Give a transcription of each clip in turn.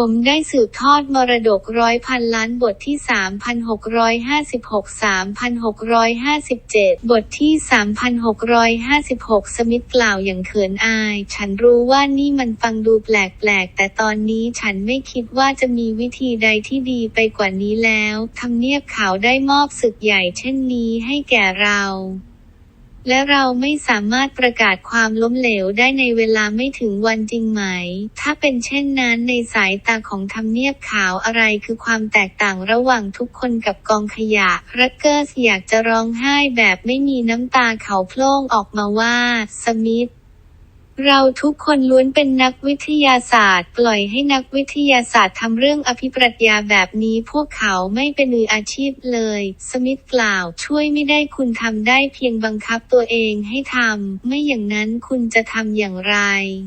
ผมได้สืบทอดมรดกร้อยพันล้านบทที่ 3,656 3,657 บทที่ 3,656 สมิธกล่าวอย่างเขินอาย ฉันรู้ว่านี่มันฟังดูแปลกๆ แต่ตอนนี้ฉันไม่คิดว่าจะมีวิธีใดที่ดีไปกว่านี้แล้ว ทำเนียบขาวได้มอบศึกใหญ่เช่นนี้ให้แก่เรา และเราไม่สามารถประกาศความล้มเหลวได้ในเวลาไม่ถึงวันจริงไหม ถ้าเป็นเช่นนั้นในสายตาของทำเนียบขาวอะไรคือความแตกต่างระหว่างทุกคนกับกองขยะ รักเกอร์สอยากจะร้องไห้แบบไม่มีน้ำตาเขาโพล่งออกมาว่า สมิธ เราทุกคนล้วนเป็นนักวิทยาศาสตร์ ปล่อยให้นักวิทยาศาสตร์ทำเรื่องอภิปรัชญาแบบนี้พวกเขาไม่เป็นมืออาชีพเลย สมิธกล่าว ช่วยไม่ได้คุณทำได้เพียงบังคับตัวเองให้ทำ ไม่อย่างนั้นคุณจะทำอย่างไร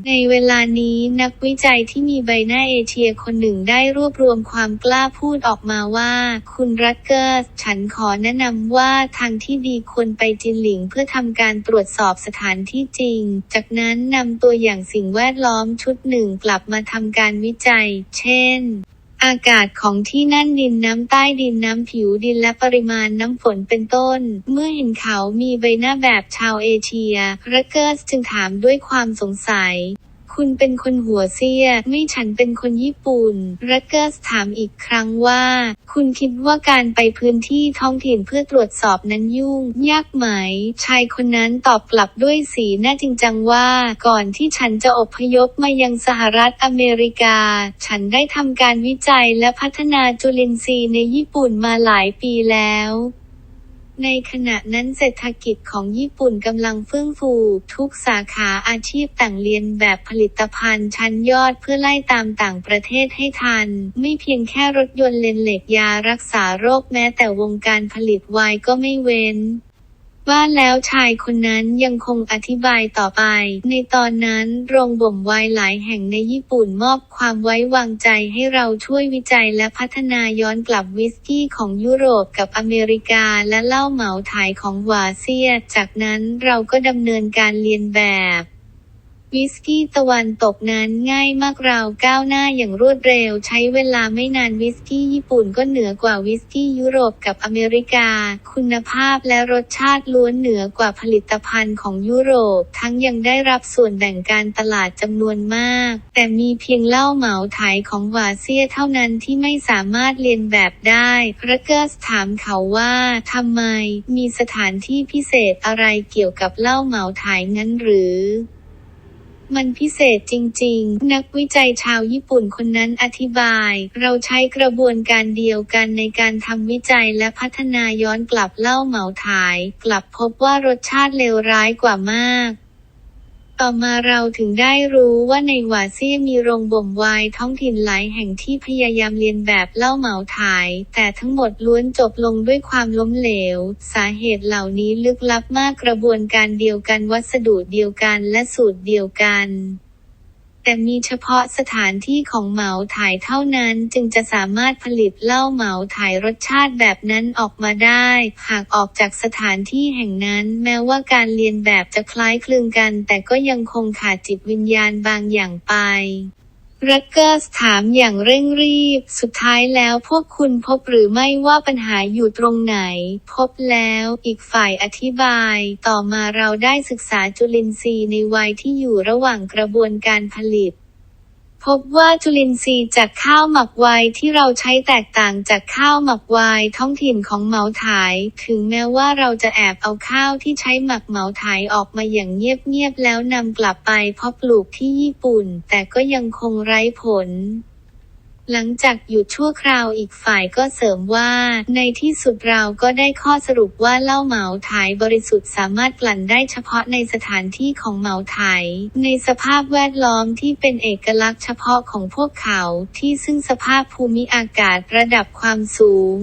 ในเวลานี้นักวิจัยที่มีใบหน้าเอเชียคนหนึ่งได้รวบรวมความกล้าพูดออกมาว่า คุณรัตเกอร์สฉันขอแนะนำว่าทางที่ดีควรไปจินหลิงเพื่อทำการตรวจสอบสถานที่จริง จากนั้นนำตัวอย่างสิ่งแวดล้อมชุดหนึ่งกลับมาทำการวิจัย เช่น อากาศของที่นั่นดินน้ำใต้ดินน้ำผิวดินและปริมาณน้ำฝนเป็นต้น เมื่อเห็นเขามีใบหน้าแบบชาวเอเชียรักเกอร์สจึงถามด้วยความสงสัย คุณเป็นคนหัวเสีย ไม่ฉันเป็นคนญี่ปุ่น รัตเกอร์สถามอีกครั้งว่า คุณคิดว่าการไปพื้นที่ท้องถิ่นเพื่อตรวจสอบนั้นยุ่ง ยากไหม ชายคนนั้นตอบกลับด้วยสีหน้าจริงจังว่า ก่อนที่ฉันจะอพยพมายังสหรัฐอเมริกา ฉันได้ทำการวิจัยและพัฒนาจุลินทรีย์ในญี่ปุ่นมาหลายปีแล้ว ในขณะนั้นเศรษฐกิจของญี่ปุ่นกำลังเฟื่องฟู ทุกสาขาอาชีพต่างเรียนแบบผลิตภัณฑ์ชั้นยอดเพื่อไล่ตามต่างประเทศให้ทัน ไม่เพียงแค่รถยนต์เลนเหล็กยารักษาโรคแม้แต่วงการผลิตไวน์ก็ไม่เว้น ว่าแล้วชายคนนั้นยังคงอธิบายต่อไป ในตอนนั้นโรงบ่มไวน์หลายแห่งในญี่ปุ่นมอบความไว้วางใจให้เราช่วยวิจัยและพัฒนาย้อนกลับวิสกี้ของยุโรปกับอเมริกาและเหล้าเหมาถ่ายของวาเซีย จากนั้นเราก็ดำเนินการเรียนแบบ วิสกี้ตะวันตกนั้นง่ายมากเราก้าวหน้าอย่างรวดเร็ว ใช้เวลาไม่นานวิสกี้ญี่ปุ่นก็เหนือกว่าวิสกี้ยุโรปกับอเมริกา คุณภาพและรสชาติล้วนเหนือกว่าผลิตภัณฑ์ของยุโรป ทั้งยังได้รับส่วนแบ่งการตลาดจำนวนมาก แต่มีเพียงเหล้าเหมาถ่ายของวาเซียเท่านั้นที่ไม่สามารถเรียนแบบได้รักเกอร์สถามเขาว่าทำไมมีสถานที่พิเศษอะไรเกี่ยวกับเหล้าเหมาถ่ายงั้นหรือ มันพิเศษจริง ๆ นักวิจัยชาวญี่ปุ่นคนนั้นอธิบาย เราใช้กระบวนการเดียวกันในการทำวิจัยและพัฒนาย้อนกลับเหล้าเหมาถ่าย กลับพบว่ารสชาติเลวร้ายกว่ามาก ต่อมาเราถึงได้รู้ว่าในหวาเซียมีโรงบ่มไวน์ท้องถิ่นหลายแห่งที่พยายามเรียนแบบเล่าเหมาถ่าย แต่ทั้งหมดล้วนจบลงด้วยความล้มเหลว สาเหตุเหล่านี้ลึกลับมากกระบวนการเดียวกันวัสดุเดียวกันและสูตรเดียวกัน แต่มีเฉพาะสถานที่ของเหมาถ่ายเท่านั้นจึงจะสามารถผลิตเหล้าเหมาถ่ายรสชาติแบบนั้นออกมาได้ หากออกจากสถานที่แห่งนั้น แม้ว่าการเรียนแบบจะคล้ายคลึงกัน แต่ก็ยังคงขาดจิตวิญญาณบางอย่างไป รักเกอร์สถามอย่างเร่งรีบ สุดท้ายแล้วพวกคุณพบหรือไม่ว่าปัญหาอยู่ตรงไหน พบแล้วอีกฝ่ายอธิบาย ต่อมาเราได้ศึกษาจุลินทรีย์ในวัยที่อยู่ระหว่างกระบวนการผลิต พบว่าจุลินทรีย์จากข้าวหมักไวน์ที่เราใช้แตกต่างจากข้าวหมักไวน์ท้องถิ่นของเหมาถ่าย ถึงแม้ว่าเราจะแอบเอาข้าวที่ใช้หมักเหมาถ่ายออกมาอย่างเงียบๆแล้วนำกลับไปเพาะปลูกที่ญี่ปุ่น แต่ก็ยังคงไร้ผล หลังจากหยุดชั่วคราวอีกฝ่ายก็เสริมว่า ในที่สุดเราก็ได้ข้อสรุปว่าเหล้าเหมาถ่ายบริสุทธิ์สามารถกลั่นได้เฉพาะในสถานที่ของเหมาถ่ายในสภาพแวดล้อมที่เป็นเอกลักษณ์เฉพาะของพวกเขา ที่ซึ่งสภาพภูมิอากาศระดับความสูง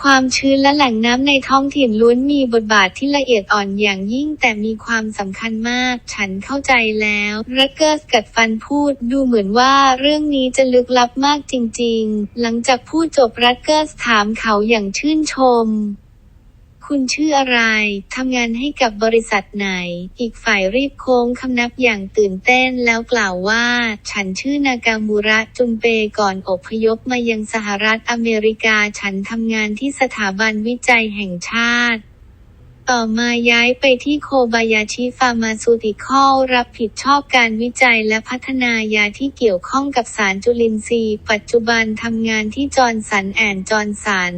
ความชื้นและแหล่งน้ำในท้องถิ่นล้วนมีบทบาทที่ละเอียดอ่อนอย่างยิ่งแต่มีความสำคัญมาก ฉันเข้าใจแล้วรักเกอร์สกัดฟันพูด ดูเหมือนว่าเรื่องนี้จะลึกลับมากจริงๆ หลังจากพูดจบรักเกอร์สถามเขาอย่างชื่นชม คุณชื่ออะไร ทำงานให้กับบริษัทไหน อีกฝ่ายรีบโค้งคำนับอย่างตื่นเต้นแล้วกล่าวว่า ฉันชื่อนากามูระจุนเปก่อนอพยพมายังสหรัฐอเมริกา ฉันทำงานที่สถาบันวิจัยแห่งชาติต่อมาย้ายไปที่โคบายาชิฟาร์มาซูติคอลรับผิดชอบการวิจัยและพัฒนายาที่เกี่ยวข้องกับสารจุลินทรีย์ ปัจจุบันทำงานที่จอร์นสันแอนจอร์นสัน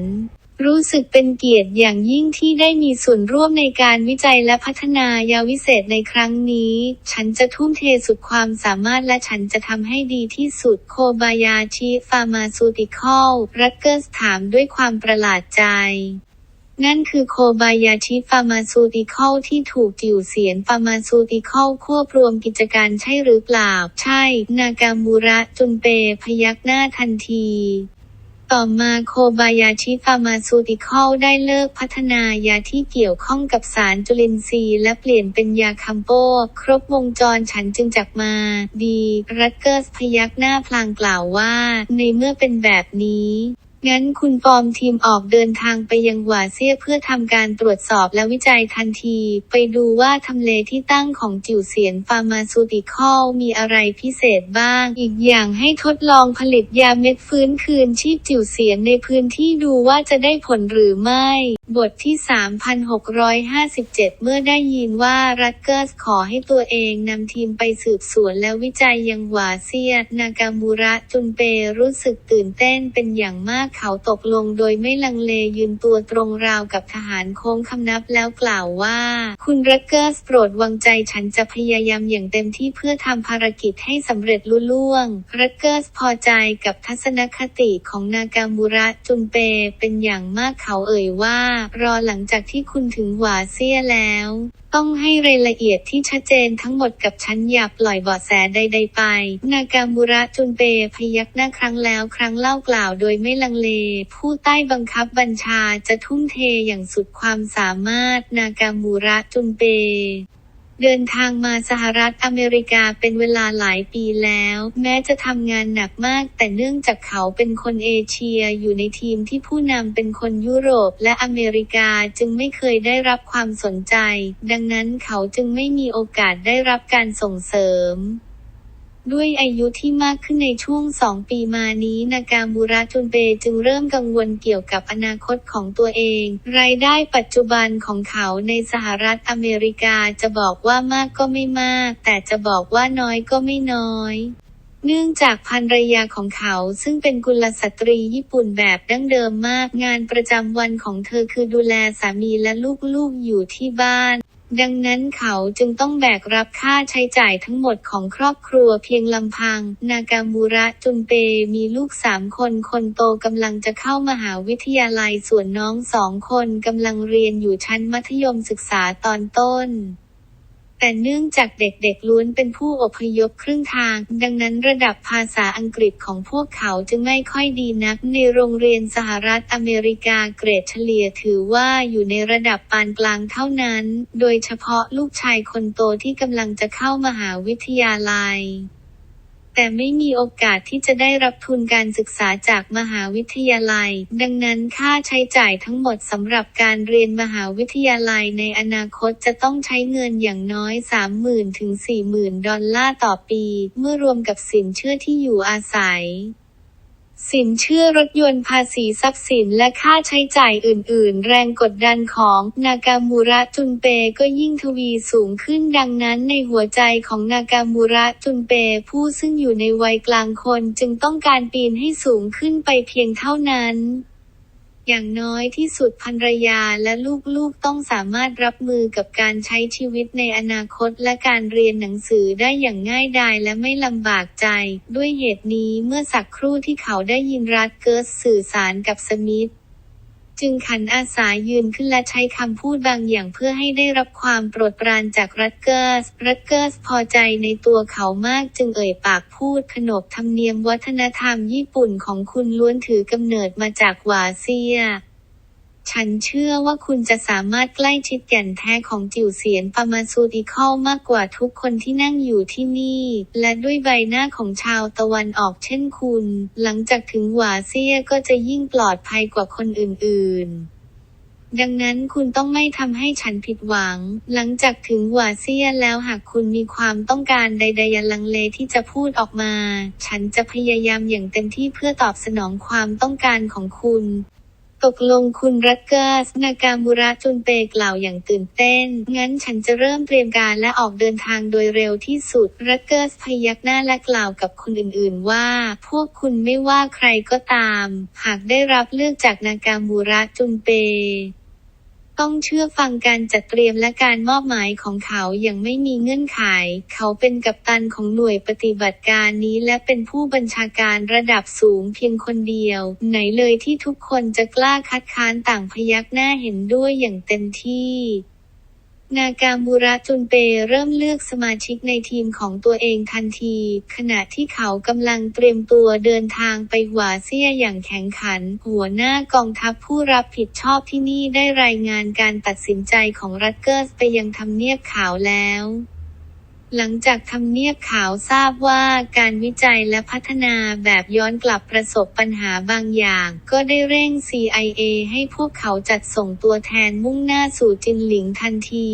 รู้สึกเป็นเกียรติอย่างยิ่งที่ได้มีส่วนร่วมในการวิจัยและพัฒนายาวิเศษในครั้งนี้ ฉันจะทุ่มเทสุดความสามารถและฉันจะทำให้ดีที่สุด โคบายาชิฟาร์มาซูติคอล รัตเกอร์สถามด้วยความประหลาดใจนั่นคือโคบายาชิฟาร์มาซูติคอลที่ถูกจิ๋วเสียนฟาร์มาซูติคอลควบรวมกิจการใช่หรือเปล่า ใช่ นากามูระจุนเปพยักหน้าทันที ต่อมาโคบายาชิฟาร์มาซูติคอลได้เลิกพัฒนายาที่เกี่ยวข้องกับสารจุลินทรีย์และเปลี่ยนเป็นยาคัมโป ครบวงจรฉันจึงจักมา ดี รัตเกอร์สพยักหน้าพลางกล่าวว่า ในเมื่อเป็นแบบนี้ งั้นคุณฟอร์มทีมออกเดินทางไปยังหวาเซียเพื่อทำการตรวจสอบและวิจัยทันที ไปดูว่าทำเลที่ตั้งของจิ๋วเสียนฟาร์มาซูติคอลมีอะไรพิเศษบ้าง อีกอย่างให้ทดลองผลิตยาเม็ดฟื้นคืนชีพจิ๋วเสียนในพื้นที่ดูว่าจะได้ผลหรือไม่ บทที่ 3657 เมื่อได้ยินว่ารัตเกอร์สขอให้ตัวเองนำทีมไปสืบสวนและวิจัยยังหวาเซียนากามูระจุนเปรู้สึกตื่นเต้นเป็นอย่างมากเขาตกลงโดยไม่ลังเลยืนตัวตรงราวกับทหารโค้งคำนับแล้วกล่าวว่า คุณรัตเกอร์สโปรดวางใจฉันจะพยายามอย่างเต็มที่เพื่อทำภารกิจให้สำเร็จลุล่วง รัตเกอร์สพอใจกับทัศนคติของนากามูระจุนเปเป็นอย่างมากเขาเอ่ยว่า รอหลังจากที่คุณถึงหวาเซียแล้วต้องให้รายละเอียดที่ชัดเจนทั้งหมดกับฉันอย่าปล่อยเบาะแสใดๆไป นากามุระจุนเปพยักหน้าครั้งแล้วครั้งเล่ากล่าวโดยไม่ลังเล ผู้ใต้บังคับบัญชาจะทุ่มเทอย่างสุดความสามารถนากามุระจุนเป เดินทางมาสหรัฐอเมริกาเป็นเวลาหลายปีแล้ว แม้จะทำงานหนักมาก แต่เนื่องจากเขาเป็นคนเอเชียอยู่ในทีมที่ผู้นำเป็นคนยุโรปและอเมริกาจึงไม่เคยได้รับความสนใจ ดังนั้นเขาจึงไม่มีโอกาสได้รับการส่งเสริม ด้วยอายุที่มากขึ้นในช่วงสองปีมานี้นากามูระจุนเปจึงเริ่มกังวลเกี่ยวกับอนาคตของตัวเอง รายได้ปัจจุบันของเขาในสหรัฐอเมริกาจะบอกว่ามากก็ไม่มาก แต่จะบอกว่าน้อยก็ไม่น้อยเนื่องจากภรรยาของเขาซึ่งเป็นกุลสตรีญี่ปุ่นแบบดั้งเดิมมากงานประจำวันของเธอคือดูแลสามีและลูกๆอยู่ที่บ้าน ดังนั้นเขาจึงต้องแบกรับค่าใช้จ่ายทั้งหมดของครอบครัวเพียงลำพัง นากามูระจุนเปมีลูกสามคน คนโตกำลังจะเข้ามหาวิทยาลัยส่วนน้องสองคนกำลังเรียนอยู่ชั้นมัธยมศึกษาตอนต้น แต่เนื่องจากเด็กๆล้วนเป็นผู้อพยพครึ่งทาง ดังนั้นระดับภาษาอังกฤษของพวกเขาจึงไม่ค่อยดีนัก ในโรงเรียนสหรัฐอเมริกาเกรดเฉลี่ยถือว่าอยู่ในระดับปานกลางเท่านั้น โดยเฉพาะลูกชายคนโตที่กำลังจะเข้ามหาวิทยาลัย แต่ไม่มีโอกาสที่จะได้รับทุนการศึกษาจากมหาวิทยาลัย ดังนั้นค่าใช้จ่ายทั้งหมดสำหรับการเรียนมหาวิทยาลัยในอนาคตจะต้องใช้เงินอย่างน้อย 30,000ถึง40,000 ดอลลาร์ต่อปี เมื่อรวมกับสินเชื่อที่อยู่อาศัย สินเชื่อรถยนต์ภาษีทรัพย์สินและค่าใช้จ่ายอื่น ๆ แรงกดดันของนากามูระจุนเปก็ยิ่งทวีสูงขึ้นดังนั้นในหัวใจของนากามูระจุนเปผู้ซึ่งอยู่ในวัยกลางคนจึงต้องการปีนให้สูงขึ้นไปเพียงเท่านั้น อย่างน้อยที่สุดภรรยาและลูกๆต้องสามารถรับมือกับการใช้ชีวิตในอนาคตและการเรียนหนังสือได้อย่างง่ายดายและไม่ลำบากใจ ด้วยเหตุนี้เมื่อสักครู่ที่เขาได้ยินรัตเกิร์สสื่อสารกับสมิธ จึงขันอาสายืนขึ้นและใช้คำพูดบางอย่างเพื่อให้ได้รับความโปรดปรานจากรัตเกอร์ส รัตเกอร์สพอใจในตัวเขามากจึงเอ่ยปากพูดขนบธรรมเนียมวัฒนธรรมญี่ปุ่นของคุณล้วนถือกำเนิดมาจากวาเซีย ฉันเชื่อว่าคุณจะสามารถใกล้ชิดแก่นแท้ของจิ๋วเสียนปามาซูติคอลมากกว่าทุกคนที่นั่งอยู่ที่นี่ และด้วยใบหน้าของชาวตะวันออกเช่นคุณ หลังจากถึงหวาเซียก็จะยิ่งปลอดภัยกว่าคนอื่น ๆดังนั้นคุณต้องไม่ทำให้ฉันผิดหวัง หลังจากถึงหวาเซียแล้วหากคุณมีความต้องการใดๆอย่าลังเลที่จะพูดออกมา ฉันจะพยายามอย่างเต็มที่เพื่อตอบสนองความต้องการของคุณ ตกลงคุณรัตเกอร์สนากามูระจุนเปกล่าวอย่างตื่นเต้น งั้นฉันจะเริ่มเตรียมการและออกเดินทางโดยเร็วที่สุด รัตเกอร์สพยักหน้าและกล่าวกับคนอื่นๆว่า พวกคุณไม่ว่าใครก็ตาม หากได้รับเลือกจากนากามูระจุนเป ต้องเชื่อฟังการจัดเตรียมและการมอบหมายของเขาอย่างไม่มีเงื่อนไข เขาเป็นกัปตันของหน่วยปฏิบัติการนี้และเป็นผู้บัญชาการระดับสูงเพียงคนเดียว ไหนเลยที่ทุกคนจะกล้าคัดค้านต่างพยักหน้าเห็นด้วยอย่างเต็มที่ นากามูระจุนเปเริ่มเลือกสมาชิกในทีมของตัวเองทันที ขณะที่เขากำลังเตรียมตัวเดินทางไปหวาเซียอย่างแข็งขัน หัวหน้ากองทัพผู้รับผิดชอบที่นี่ได้รายงานการตัดสินใจของรัตเกอร์สไปยังทำเนียบขาวแล้ว หลังจากทำเนียบขาวทราบว่าการวิจัยและพัฒนาแบบย้อนกลับประสบปัญหาบางอย่าง ก็ได้เร่ง CIA ให้พวกเขาจัดส่งตัวแทนมุ่งหน้าสู่จินหลิงทันที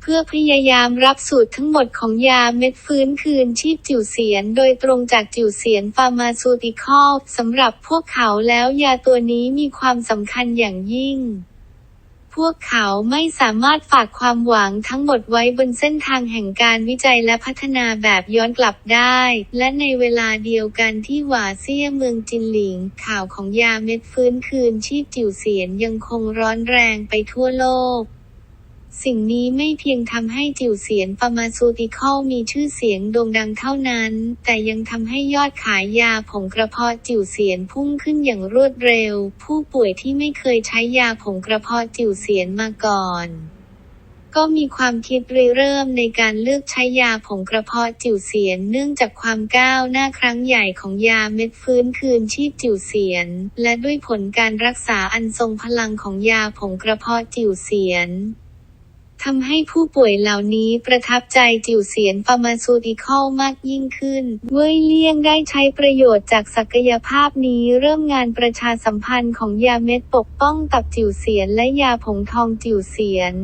เพื่อพยายามรับสูตรทั้งหมดของยาเม็ดฟื้นคืนชีพจิ๋วเสียน โดยตรงจากจิ๋วเสียนฟาร์มาซูติคอลสำหรับพวกเขาแล้วยาตัวนี้มีความสำคัญอย่างยิ่ง พวกเขาไม่สามารถฝากความหวังทั้งหมดไว้บนเส้นทางแห่งการวิจัยและพัฒนาแบบย้อนกลับได้ และในเวลาเดียวกันที่หวาเซียเมืองจินหลิง ข่าวของยาเม็ดฟื้นคืนชีพจิ๋วเสียนยังคงร้อนแรงไปทั่วโลก สิ่งนี้ไม่เพียงทำให้จิ๋วเสียนฟาร์มาซูติคอลมีชื่อเสียงโด่งดังเท่านั้น แต่ยังทำให้ยอดขายยาผงกระเพาะจิ๋วเสียนพุ่งขึ้นอย่างรวดเร็ว ผู้ป่วยที่ไม่เคยใช้ยาผงกระเพาะจิ๋วเสียนมาก่อน ก็มีความคิดริเริ่มในการเลือกใช้ยาผงกระเพาะจิ๋วเสียนเนื่องจากความก้าวหน้าครั้งใหญ่ของยาเม็ดฟื้นคืนชีพจิ๋วเสียน และด้วยผลการรักษาอันทรงพลังของยาผงกระเพาะจิ๋วเสียน ทำให้ผู้ป่วยเหล่านี้ประทับใจจิ๋วเสียนฟาร์มาซูติคอลมากยิ่งขึ้น เว้ยเลี่ยงได้ใช้ประโยชน์จากศักยภาพนี้เริ่มงานประชาสัมพันธ์ของยาเม็ดปกป้องตับจิ๋วเสียนและยาผงทองจิ๋วเสียน